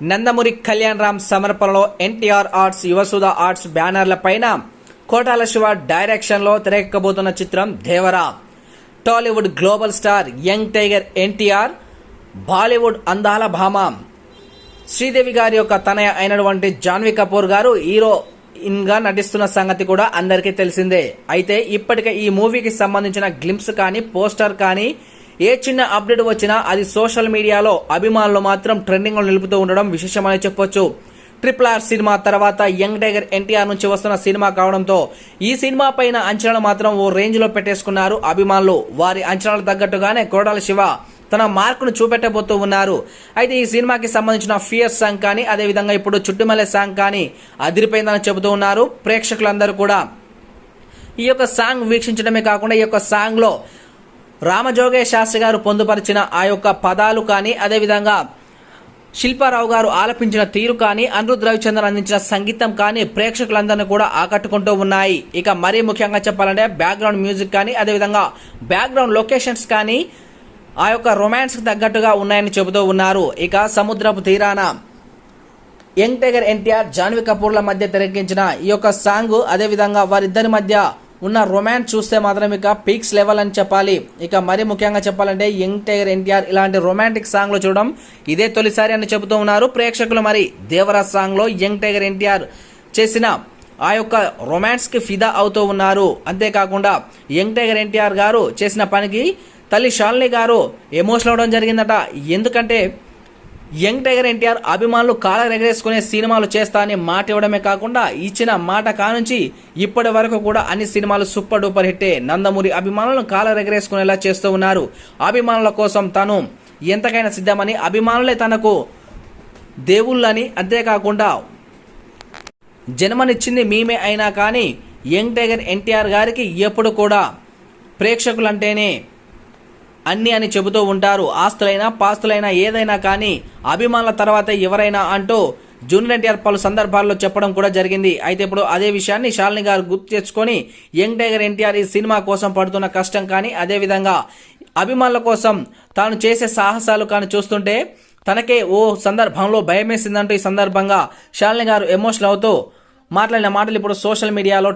నందమూరి కళ్యాణ్ రామ్ సమర్పణలో NTR arts Yuvasudha arts బ్యానర్ల పైన కోటాల శివ డైరెక్షన్లో తెరకెక్కబోతున్న చిత్రం Devara. Tollywood global star young tiger NTR Bollywood అందాల భామ. శ్రీదేవి గారి యొక్క తనయ అయినటువంటి జాన్వీ కపూర్ గారు హీరో ఇన్గా నటిస్తున్న సంగతి కూడా అందరికీ తెలిసిందే. అయితే ఇప్పటికే ఈ మూవీకి సంబంధించిన గ్లిమ్స్ కానీ పోస్టర్ కానీ ఏ చిన్న అప్డేట్ వచ్చినా అది సోషల్ మీడియాలో అభిమానులు మాత్రం ట్రెండింగ్లో నిలుపుతూ ఉండడం విశేషమని చెప్పొచ్చు. ట్రిపుల్ ఆర్ సినిమా తర్వాత యంగ్ టైగర్ ఎన్టీఆర్ నుంచి వస్తున్న సినిమా కావడంతో ఈ సినిమా పైన అంచనాలు మాత్రం ఓ రేంజ్లో పెట్టేసుకున్నారు అభిమానులు. వారి అంచనాలకు తగ్గట్టుగానే కోడాల శివ తన మార్కును చూపెట్టబోతూ ఉన్నారు. అయితే ఈ సినిమాకి సంబంధించిన ఫియర్ సాంగ్ కానీ అదేవిధంగా ఇప్పుడు చుట్టుమల్లె సాంగ్ కానీ అదిరిపోయిందని చెబుతూ ఉన్నారు ప్రేక్షకులందరూ కూడా. ఈ యొక్క సాంగ్ వీక్షించడమే కాకుండా ఈ యొక్క సాంగ్ రామజోగేష్ శాస్త్రి గారు పొందుపరిచిన ఆ యొక్క పదాలు కానీ అదేవిధంగా శిల్పారావు గారు ఆలపించిన తీరు కానీ అనిరుద్ రవిచంద్రన్ అందించిన సంగీతం కానీ ప్రేక్షకులందరినీ కూడా ఆకట్టుకుంటూ ఉన్నాయి. ఇక మరీ ముఖ్యంగా చెప్పాలంటే బ్యాక్గ్రౌండ్ మ్యూజిక్ కానీ అదేవిధంగా బ్యాక్గ్రౌండ్ లొకేషన్స్ కానీ ఆ యొక్క రొమాన్స్కి తగ్గట్టుగా ఉన్నాయని చెబుతూ ఉన్నారు. ఇక సముద్రపు తీరాన యంగ్ టైగర్ ఎన్టీఆర్ జాన్వీ కపూర్ల మధ్య తెరకెక్కించిన ఈ యొక్క సాంగ్ అదేవిధంగా వారిద్దరి మధ్య ఉన్న రొమాన్స్ చూస్తే మాత్రం ఇక పీక్స్ లెవెల్ అని చెప్పాలి. ఇక మరి ముఖ్యంగా చెప్పాలంటే యంగ్ టైగర్ ఎన్టీఆర్ ఇలాంటి రొమాంటిక్ సాంగ్లు చూడడం ఇదే తొలిసారి అని చెబుతూ ఉన్నారు ప్రేక్షకులు మరి. దేవరాజ్ సాంగ్లో యంగ్ టైగర్ ఎన్టీఆర్ చేసిన ఆ యొక్క రొమాన్స్కి ఫిదా అవుతూ ఉన్నారు. అంతేకాకుండా యంగ్ టైగర్ ఎన్టీఆర్ గారు చేసిన పనికి తల్లి శాలిని గారు ఎమోషనల్ అవడం జరిగిందట. ఎందుకంటే యంగ్ టైగర్ ఎన్టీఆర్ అభిమానులు కాలం ఎగరేసుకునే సినిమాలు చేస్తా అని మాట ఇవ్వడమే కాకుండా ఇచ్చిన మాట కానుంచి ఇప్పటి వరకు కూడా అన్ని సినిమాలు సూపర్ డూపర్ హిట్టే. నందమూరి అభిమానులను కాలం ఎగరేసుకునేలా చేస్తూ ఉన్నారు. అభిమానుల కోసం తను ఎంతకైనా సిద్ధమని అభిమానులే తనకు దేవుళ్ళని అంతేకాకుండా జన్మనిచ్చింది మేమే అయినా కానీ యంగ్ టైగర్ ఎన్టీఆర్ గారికి ఎప్పుడు కూడా ప్రేక్షకులంటేనే అన్ని అని చెబుతూ ఉంటారు. ఆస్తులైనా పాస్తులైనా ఏదైనా కానీ అభిమానుల తర్వాత ఎవరైనా అంటూ జూనియర్ ఎన్టీఆర్ పలు సందర్భాల్లో చెప్పడం కూడా జరిగింది. అయితే ఇప్పుడు అదే విషయాన్ని శాలిని గారు గుర్తు తెచ్చుకొని యంగ్ టైగర్ ఎన్టీఆర్ ఈ సినిమా కోసం పడుతున్న కష్టం కానీ అదేవిధంగా అభిమానుల కోసం తాను చేసే సాహసాలు కానీ చూస్తుంటే తనకే ఓ సందర్భంలో భయమేసిందంటూ ఈ సందర్భంగా శాలిని గారు ఎమోషనల్ అవుతూ మాట్లాడిన మాటలు ఇప్పుడు సోషల్ మీడియాలో